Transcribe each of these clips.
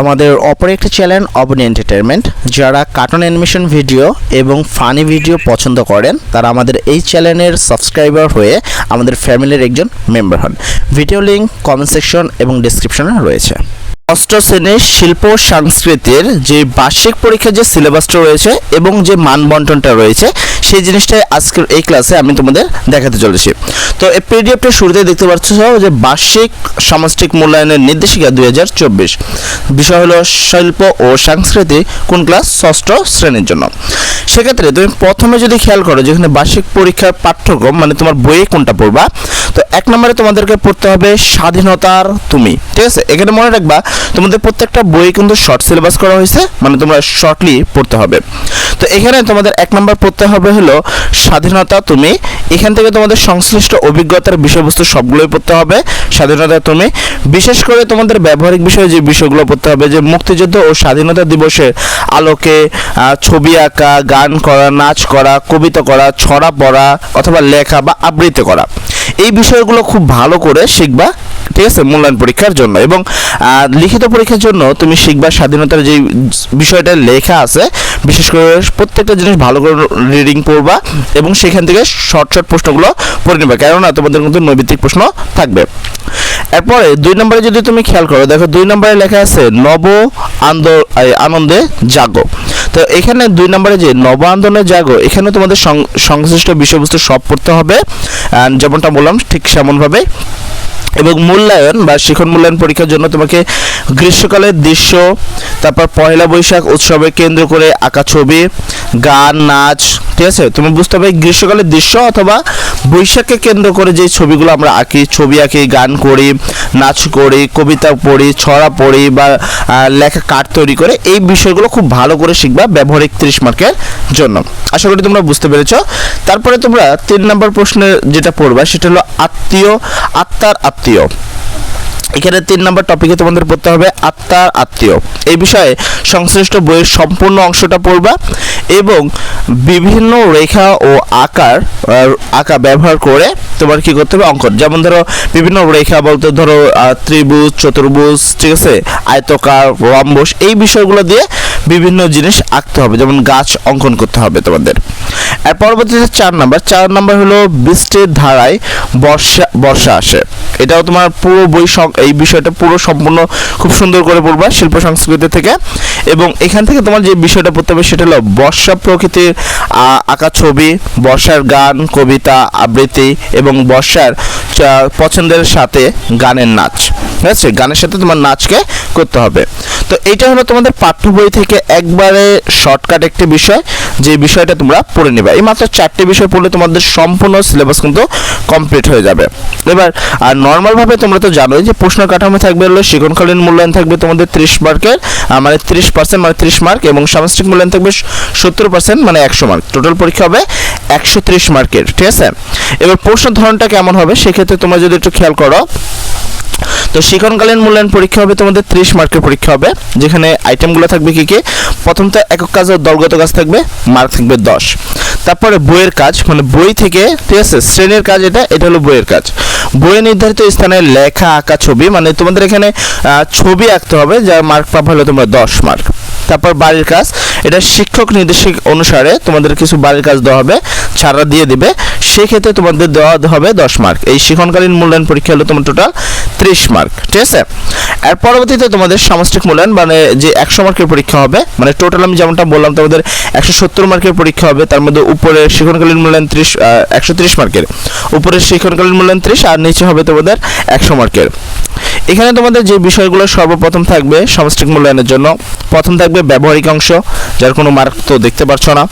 আমাদের অপর একটি চ্যানেল অবনি এন্টারটেনমেন্ট যারা কার্টুন অ্যানিমেশন ভিডিও এবং ফানি ভিডিও পছন্দ করেন, তারা আমাদের এই চ্যানেলের সাবস্ক্রাইবার হয়ে আমাদের ফ্যামিলির একজন মেম্বার হন। ভিডিও লিঙ্ক কমেন্ট সেকশন এবং ডিসক্রিপশনে রয়েছে। ষষ্ঠ শ্রেণির শিল্প সংস্কৃতির যে বার্ষিক পরীক্ষার যে সিলেবাসটা রয়েছে এবং যে মানবন্টনটা রয়েছে, সেই জিনিসটাই আজকের এই ক্লাসে আমি তোমাদের দেখাতে চলেছি। তো এই পিডিএফটা শুরুতে দেখতে পাচ্ছ যে বার্ষিক সামষ্টিক মূল্যায়নের নির্দেশিকা দুই হাজার চব্বিশ। বিষয় হলো শিল্প ও সংস্কৃতি, কোন ক্লাস ষষ্ঠ শ্রেণির জন্য। সেক্ষেত্রে তুমি প্রথমে যদি খেয়াল করো যেখানে বার্ষিক পরীক্ষার পাঠ্যক্রম মানে তোমার বইয়ে কোনটা পড়বা, তো এক নম্বরে তোমাদেরকে পড়তে হবে স্বাধীনতার তুমি। ঠিক আছে? এখানে মনে রাখবা তোমাদের প্রত্যেকটা বই কিন্তু শর্ট সিলেবাস করা হয়েছে মানে তোমরা শর্টলি পড়তে হবে। তো এখানে তোমাদের এক নম্বর পড়তে হবে হলো, স্বাধীনতা তুমি। এখান থেকে তোমাদের সংশ্লিষ্ট অভিজ্ঞতার বিষয়বস্তু সবগুলোই পড়তে হবে। স্বাধীনতা তুমি। বিশেষ করে তোমাদের ব্যবহারিক বিষয়ে যে বিষয়গুলো পড়তে হবে, যে মুক্তিযুদ্ধ ও স্বাধীনতা দিবসের আলোকে ছবি আঁকা, গান করা, নাচ করা, কবিতা করা, ছড়া পড়া, অথবা লেখা বা আবৃত্তি করা। এই বিষয়গুলো খুব ভালো করে শিখবা। ঠিক আছে, মূল্যায়ন পরীক্ষার জন্য। এবং লিখিত পরীক্ষার জন্য তুমি শিখবা স্বাধীনতার যে বিষয়টা লেখা আছে, বিশেষ করে প্রত্যেকটা জিনিস ভালো করে রিডিং পড়বা এবং সেখান থেকে শর্ট শর্ট প্রশ্নগুলো পড়ে নেবে। কেননা তোমাদের কিন্তু নৈবিত্তিক প্রশ্ন থাকবে। এরপরে দুই নম্বরে যদি তুমি খেয়াল করো, দেখো দুই নম্বরে লেখা আছে, নব আনন্দে জাগো। তো এখানে দুই নম্বরে যে নব আন্দোলনে জাগো এখানে তোমাদের সংশ্লিষ্ট বিষয়বস্তু সব পড়তে হবে। যেমনটা বললাম, ঠিক সেমনভাবে এবং মূল্যায়ন বা শিখন মূল্যায়ন পরীক্ষার জন্য তোমাকে গ্রীষ্মকালের দৃশ্য, তারপর পয়লা বৈশাখ উৎসবে কেন্দ্র করে আঁকা ছবি, গান, নাচ, ঠিক আছে? তুমি বুঝতে হবে গ্রীষ্মকালের দৃশ্য অথবা বৈশাখকে কেন্দ্র করে যে ছবিগুলো আমরা আঁকি, ছবি আঁকি, গান করি, নাচ করি, কবিতা পড়ি, ছড়া পড়ি বা লেখা কার্ড তৈরি করে এই বিষয়গুলো খুব ভালো করে শিখবা ব্যবহারিক ত্রিশ মার্কের জন্য। আশা করি তোমরা বুঝতে পেরেছ। তারপরে তোমরা তিন নম্বর প্রশ্নের যেটা পড়বা সেটা হলো আত্মীয়, আত্মার আত্মীয়। এখানে তিন নম্বর টপিকে তোমাদের পড়তে হবে আত্মার আত্মীয়। এই বিষয়ে সংশ্লিষ্ট বইয়ের সম্পূর্ণ অংশটা পড়বা এবং বিভিন্ন রেখা ও আকার আঁকা ব্যবহার করে তোমার কি করতে হবে অঙ্কন। যেমন ধরো বিভিন্ন রেখা বলতে ধরো ত্রিভুজ, চতুর্ভুজ, ঠিক আছে? আয়তকার, রম্বস, এই বিষয়গুলো দিয়ে বিভিন্ন জিনিস আঁকতে হবে। যেমন গাছ অঙ্কন করতে হবে তোমাদের। আর পরবর্তীতে চার নাম্বার। চার নাম্বার হলো বৃষ্টির ধারায় বর্ষা বর্ষা আসে। এটাও তোমার পুরো বই এই বিষয়টা পুরো সম্পূর্ণ খুব সুন্দর করে পড়বা শিল্প সংস্কৃতি থেকে। এবং এখান থেকে তোমার যে বিষয়টা পড়তে হবে সেটা হলো বর্ষা প্রকৃতির আঁকা ছবি, বর্ষার গান, কবিতা, আবৃত্তি এবং বর্ষার পছন্দের সাথে গানের নাচ। ঠিক আছে গানের সাথে তোমার নাচকে করতে হবে। তো এইটা হলো তোমাদের পাঠ্য বই থেকে একবারে শর্টকাট একটি বিষয়, যে বিষয়টা তোমরা পড়ে নেবে। এই মাত্র চারটে বিষয় পড়লে তোমাদের সম্পূর্ণ সিলেবাস কিন্তু কমপ্লিট হয়ে যাবে। এবার, আর নর্মালভাবে তোমরা তো জানোই যে প্রশ্ন কাঠামো থাকবে হলো শিক্ষণকালীন মূল্যায়ন থাকবে তোমাদের ত্রিশ মার্কের মানে ত্রিশ পার্সেন্ট মানে ত্রিশ মার্ক এবং সামষ্টিক মূল্যায়ন থাকবে সত্তর পার্সেন্ট মানে একশো মার্ক। টোটাল পরীক্ষা হবে একশো ত্রিশ মার্কের, ঠিক আছে? এবার প্রশ্ন ধরনটা কেমন হবে? সেক্ষেত্রে তোমরা যদি একটু খেয়াল করো তো শিক্ষণকালীন মূল্যায়ন পরীক্ষা হবে, তোমাদের ত্রিশ মার্কের পরীক্ষা হবে, যেখানে আইটেমগুলো থাকবে কি কি? প্রথম তো একক কাজ ও দলগত কাজ থাকবে মার্ক থাকবে দশ। তারপরে বইয়ের কাজ মানে বই থেকে, ঠিক আছে, শ্রেণির কাজ এটা এটা হলো বইয়ের কাজ। বইয়ে নির্ধারিত স্থানে লেখা, আঁকা, ছবি মানে তোমাদের এখানে ছবি আঁকতে হবে, যার মার্ক পাবে হলো তোমরা দশ মার্ক তারপর বাড়ির কাজ, এটা শিক্ষক নির্দেশিক অনুসারে তোমাদের কিছু বাড়ির কাজ দেওয়া হবে। ছাড়া দিয়ে দিবে, সেক্ষেত্রে তোমাদের দেওয়া হবে দশ মার্ক এই শিক্ষণকালীন মূল্যায়ন পরীক্ষা হলো তোমার টোটাল ত্রিশ মার্ক ঠিক আছে? আর পরবর্তীতে তোমাদের সামষ্টিক মূল্যায়ন মানে যে একশো মার্কের পরীক্ষা হবে মানে টোটাল আমি যেমনটা বললাম, তোমাদের একশো সত্তর মার্কের পরীক্ষা হবে, তার মধ্যে উপরে শিক্ষণকালীন মূল্যায়ন ত্রিশ একশো ত্রিশ মার্কের উপরে শিক্ষণকালীন মূল্যায়ন ত্রিশ, আর নিচে হবে তোমাদের একশো মার্কের এখানে তোমাদের যে বিষয়গুলো সর্বপ্রথম থাকবে সামষ্টিক মূল্যায়নের জন্য, প্রথম থাকবে ব্যবহারিক অংশ, যার কোনো মার্ক তো দেখতে পারছ না।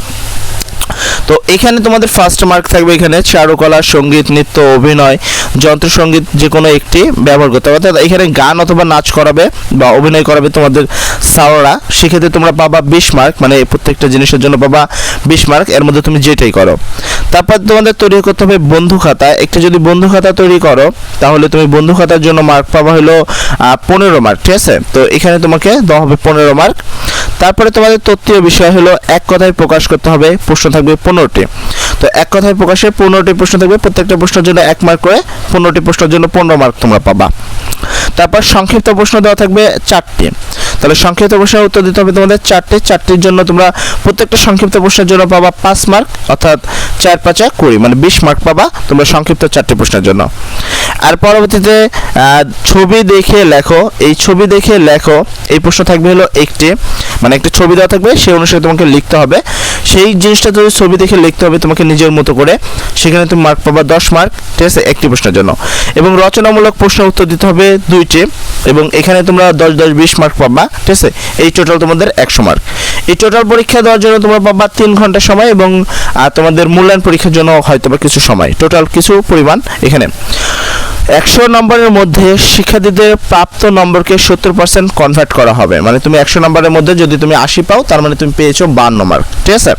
তো এখানে তোমাদের ফার্স্ট মার্ক থাকবে এখানে চারুকলা, সংগীত, নৃত্য, অভিনয়, যন্ত্রসঙ্গীত যে কোনো একটি ব্যবহার করতে হবে। অর্থাৎ এখানে গান অথবা নাচ করাবে বা অভিনয় করাবে তোমাদের সাওরা সেক্ষেত্রে তোমরা পাবা বিশ মার্ক মানে প্রত্যেকটা জিনিসের জন্য পাবা বিশ মার্ক এর মধ্যে তুমি যেটাই করো। তারপর তোমাদের তৈরি করতে হবে বন্ধু খাতা। একটা যদি বন্ধু খাতা তৈরি করো, তাহলে তুমি বন্ধু খাতার জন্য মার্ক পাবা হলো পনেরো মার্ক ঠিক আছে? তো এখানে তোমাকে দেওয়া হবে পনেরো মার্ক তারপরে তোমাদের তত্ত্বীয় বিষয় হলো, এক কথায় প্রকাশ করতে হবে, প্রশ্ন থাকবে পনেরোটি। তো এক কথায় প্রকাশে পনেরোটি প্রশ্ন থাকবে, প্রত্যেকটা প্রশ্নের জন্য এক মার্ক করে পনেরোটি প্রশ্নের জন্য পনেরো মার্ক তোমরা পাবা। তারপর সংক্ষিপ্ত প্রশ্ন দেওয়া থাকবে চারটি। তাহলে সংক্ষিপ্ত প্রশ্নের উত্তর দিতে হবে তোমাদের চারটে। চারটির জন্য তোমরা প্রত্যেকটা সংক্ষিপ্ত প্রশ্নের জন্য পাবা পাঁচ মার্ক অর্থাৎ চার পাঁচা কুড়ি মানে বিশ মার্ক পাবা তোমরা সংক্ষিপ্ত চারটি প্রশ্নের জন্য। আর পরবর্তীতে ছবি দেখে লেখো। এই ছবি দেখে লেখো। এই প্রশ্ন থাকবে হলো একটি। মানে একটা ছবি দেওয়া থাকবে, সেই অনুসারে তোমাকে লিখতে হবে। সেই জিনিসটা তুমি ছবি দেখে লিখতে হবে, তোমাকে নিজের মতো করে, সেখানে তুমি মার্ক পাবা দশ মার্ক ঠিক আছে? একটি প্রশ্নের জন্য। এবং রচনামূলক প্রশ্নের উত্তর দিতে হবে দুইটি, এবং এখানে তোমরা দশ দশ, বিশ মার্ক পাবা, ঠিক আছে? এই টোটাল তোমাদের একশো মার্ক এই টোটাল পরীক্ষা দেওয়ার জন্য তোমরা পাবা তিন ঘণ্টা সময় এবং তোমাদের মূল্যায়ন পরীক্ষার জন্য হয়তো বা কিছু সময়। টোটাল কিছু পরিমাণ এখানে। একশো নম্বরের মধ্যে শিক্ষার্থীদের প্রাপ্ত নম্বরকে সত্তর পার্সেন্ট কনভার্ট করা হবে। মানে তুমি একশো নম্বরের মধ্যে যদি তুমি আশি পাও, তার মানে তুমি পেয়েছ বান্ন মার্ক ঠিক আছে?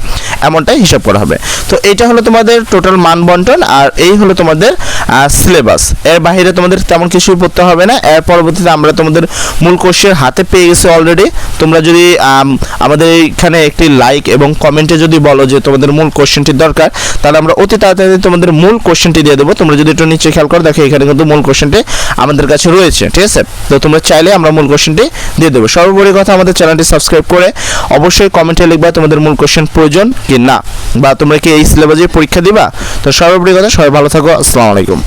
এমনটাই হিসাব করা হবে। তো এইটা হলো তোমাদের টোটাল মান বন্টন, আর এই হলো তোমাদের সিলেবাস এর বাইরে তোমাদের তেমন কিছুই পড়তে হবে না। এর পরবর্তীতে আমরা তোমাদের মূল কোর্সের হাতে পেয়ে গেছি অলরেডি তোমরা যদি আমাদের এইখানে একটি লাইক এবং কমেন্টে যদি বলো যে তোমাদের মূল কোশ্চেনটি দরকার, তাহলে আমরা অতি তাড়াতাড়ি তোমাদের মূল কোশ্চেনটি দিয়ে দেবো। তোমরা যদি একটু নিচে খেয়াল করো, দেখো এখানে কিন্তু মূল কোশ্চেনটি আমাদের কাছে রয়েছে, ঠিক আছে? তো তোমরা চাইলে আমরা মূল কোশ্চেনটি দিয়ে দেবো। সর্বোপরি কথা আমাদের চ্যানেলটি সাবস্ক্রাইব করে অবশ্যই কমেন্টে লিখবা তোমাদের মূল কোশ্চেন প্রয়োজন কি না, বা তোমরা কি এই সিলেবাসে পরীক্ষা দিবা? তো সর্বোপরি কথা, সবাই ভালো থাকো, আসসালামু আলাইকুম।